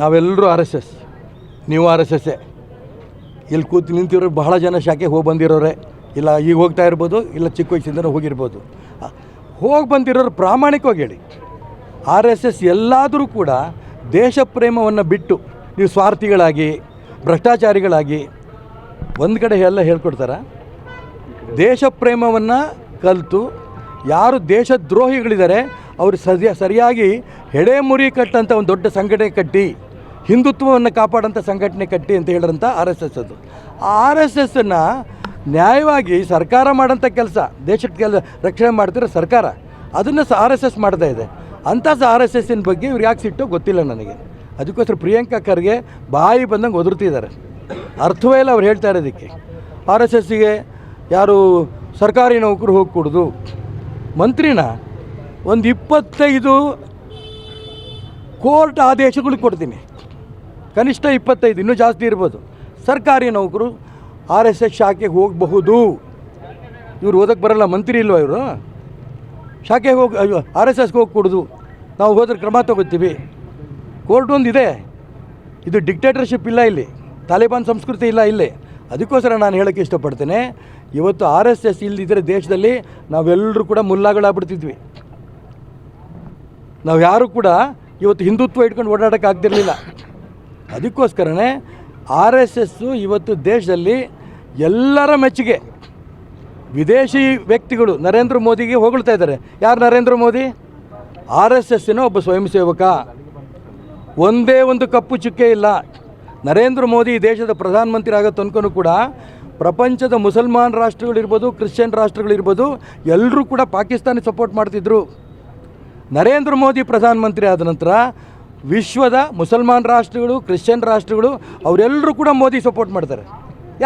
ನಾವೆಲ್ಲರೂ R S S. ನೀವು R S ಎಸ್ಸೇ ಇಲ್ಲಿ ಕೂತು ನಿಂತಿರೋ ಬಹಳ ಜನ ಶಾಖೆ ಹೋಗಿ ಬಂದಿರೋರೆ. ಇಲ್ಲ, ಈಗ ಹೋಗ್ತಾ ಇರ್ಬೋದು, ಇಲ್ಲ ಚಿಕ್ಕ ವಯಸ್ಸಿಂದ ಹೋಗಿರ್ಬೋದು. ಹೋಗಿ ಬಂದಿರೋರು ಪ್ರಾಮಾಣಿಕವಾಗಿ ಹೇಳಿ. ಆರ್ ಎಸ್ ಎಸ್ ಎಲ್ಲಾದರೂ ಕೂಡ ದೇಶ ಪ್ರೇಮವನ್ನು ಬಿಟ್ಟು ನೀವು ಸ್ವಾರ್ಥಿಗಳಾಗಿ, ಭ್ರಷ್ಟಾಚಾರಿಗಳಾಗಿ ಒಂದು ಕಡೆ ಎಲ್ಲ ಹೇಳ್ಕೊಡ್ತಾರ? ದೇಶ ಪ್ರೇಮವನ್ನು ಕಲಿತು ಯಾರು ದೇಶದ್ರೋಹಿಗಳಿದ್ದಾರೆ, ಅವರು ಸರಿಯ, ಸರಿಯಾಗಿ ಹೆಡೆಮುರಿ ಕಟ್ಟಂಥ ಒಂದು ದೊಡ್ಡ ಸಂಘಟನೆ ಕಟ್ಟಿ, ಹಿಂದುತ್ವವನ್ನು ಕಾಪಾಡೋಂಥ ಸಂಘಟನೆ ಕಟ್ಟಿ ಅಂತ ಹೇಳಿದಂಥ ಆರ್ ಎಸ್ ಎಸ್ ಅದು. ಆ ಆರ್ ಎಸ್ ಎಸ್ಸನ್ನು ನ್ಯಾಯವಾಗಿ ಸರ್ಕಾರ ಮಾಡೋಂಥ ಕೆಲಸ, ದೇಶದ ಕೆಲಸ ರಕ್ಷಣೆ ಮಾಡ್ತಿರೋ ಸರ್ಕಾರ. ಅದನ್ನು ಸಹ ಆರ್ ಎಸ್ ಎಸ್ ಮಾಡ್ತಾ ಇದೆ. ಅಂಥ ಸಹ ಆರ್ ಎಸ್ ಎಸ್ಸಿನ ಬಗ್ಗೆ ಇವ್ರು ಯಾಕೆ ಸಿಟ್ಟು ಗೊತ್ತಿಲ್ಲ ನನಗೆ. ಅದಕ್ಕೋಸ್ಕರ ಪ್ರಿಯಾಂಕಾ ಖರ್ಗೆ ಬಾಯಿ ಬಂದಂಗೆ ಒದರ್ತಿದ್ದಾರೆ. ಅರ್ಥವೇ ಇಲ್ಲ ಅವ್ರು ಹೇಳ್ತಾ ಇರೋದಕ್ಕೆ. ಆರ್ ಎಸ್ ಎಸ್ಸಿಗೆ ಯಾರು ಸರ್ಕಾರಿ ನೌಕರು ಹೋಗಿ ಕೊಡೋದು ಮಂತ್ರಿನ ಒಂದು ಇಪ್ಪತ್ತೈದು ಕೋರ್ಟ್ ಆದೇಶಗಳು ಕೊಡ್ತೀನಿ. ಕನಿಷ್ಠ ಇಪ್ಪತ್ತೈದು, ಇನ್ನೂ ಜಾಸ್ತಿ ಇರ್ಬೋದು. ಸರ್ಕಾರಿ ನೌಕರು ಆರ್ ಎಸ್ ಎಸ್ ಶಾಖೆಗೆ ಹೋಗಬಹುದು. ಇವ್ರು ಓದಕ್ಕೆ ಬರಲ್ಲ, ಮಂತ್ರಿ ಇಲ್ವ ಇವರು? ಶಾಖೆಗೆ ಹೋಗಿ ಆರ್ ಎಸ್ ಎಸ್ಗೆ ಹೋಗಿ ನಾವು ಹೋದ್ರೆ ಕ್ರಮ ತಗೋತೀವಿ ಕೋರ್ಟ್ ಇದೆ. ಇದು ಡಿಕ್ಟೇಟರ್ಶಿಪ್ ಇಲ್ಲ ಇಲ್ಲಿ. ತಾಲಿಬಾನ್ ಸಂಸ್ಕೃತಿ ಇಲ್ಲ ಇಲ್ಲಿ. ಅದಕ್ಕೋಸ್ಕರ ನಾನು ಹೇಳೋಕ್ಕೆ ಇಷ್ಟಪಡ್ತೇನೆ. ಇವತ್ತು ಆರ್ ಎಸ್ ಎಸ್ ಇಲ್ಲದಿದ್ದರೆ ದೇಶದಲ್ಲಿ ನಾವೆಲ್ಲರೂ ಕೂಡ ಮುಲ್ಲಾಗಳಾಗ್ಬಿಡ್ತಿದ್ವಿ ನಾವು ಯಾರು ಕೂಡ ಇವತ್ತು ಹಿಂದುತ್ವ ಇಟ್ಕೊಂಡು ಓಡಾಡಕ್ಕೆ ಆಗ್ತಿರಲಿಲ್ಲ. ಅದಕ್ಕೋಸ್ಕರನೇ ಆರ್ ಎಸ್ ಎಸ್ಸು ಇವತ್ತು ದೇಶದಲ್ಲಿ ಎಲ್ಲರ ಮೆಚ್ಚುಗೆ ವಿದೇಶಿ ವ್ಯಕ್ತಿಗಳು ನರೇಂದ್ರ ಮೋದಿಗೆ ಹೊಗಳ್ತಾ ಇದ್ದಾರೆ. ಯಾರು ನರೇಂದ್ರ ಮೋದಿ? ಆರ್ ಎಸ್ ಎಸ್ಸಿನ ಒಬ್ಬ ಸ್ವಯಂ ಸೇವಕ ಒಂದೇ ಒಂದು ಕಪ್ಪು ಚುಕ್ಕೆ ಇಲ್ಲ. ನರೇಂದ್ರ ಮೋದಿ ದೇಶದ ಪ್ರಧಾನಮಂತ್ರಿ ಆಗೋ ತನಕನೂ ಕೂಡ ಪ್ರಪಂಚದ ಮುಸಲ್ಮಾನ್ ರಾಷ್ಟ್ರಗಳಿರ್ಬೋದು, ಕ್ರಿಶ್ಚಿಯನ್ ರಾಷ್ಟ್ರಗಳಿರ್ಬೋದು, ಎಲ್ಲರೂ ಕೂಡ ಪಾಕಿಸ್ತಾನಿ ಸಪೋರ್ಟ್ ಮಾಡ್ತಿದ್ರು. ನರೇಂದ್ರ ಮೋದಿ ಪ್ರಧಾನಮಂತ್ರಿ ಆದ ನಂತರ ವಿಶ್ವದ ಮುಸಲ್ಮಾನ್ ರಾಷ್ಟ್ರಗಳು, ಕ್ರಿಶ್ಚಿಯನ್ ರಾಷ್ಟ್ರಗಳು ಅವರೆಲ್ಲರೂ ಕೂಡ ಮೋದಿ ಸಪೋರ್ಟ್ ಮಾಡ್ತಾರೆ.